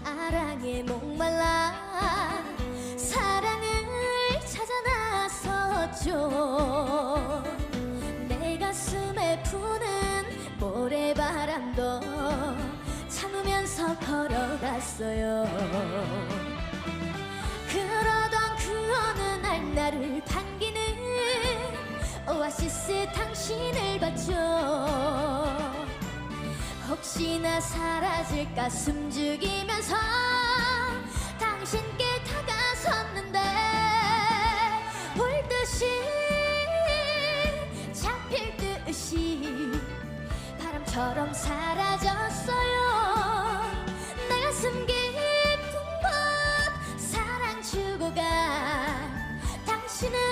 사랑에 목말라 사랑을 찾아 나섰죠. 내 가슴에 부는 모래바람도 참으면서 걸어갔어요. 그러던 그 어느 날 나를 반기는 오아시스 당신을 봤죠 혹시나 사라질까 숨죽이면서 당신께 다가섰는데 볼 듯이 잡힐 듯이 바람처럼 사라졌어요. 내 가슴 깊은 밤 사랑 주고가 당신은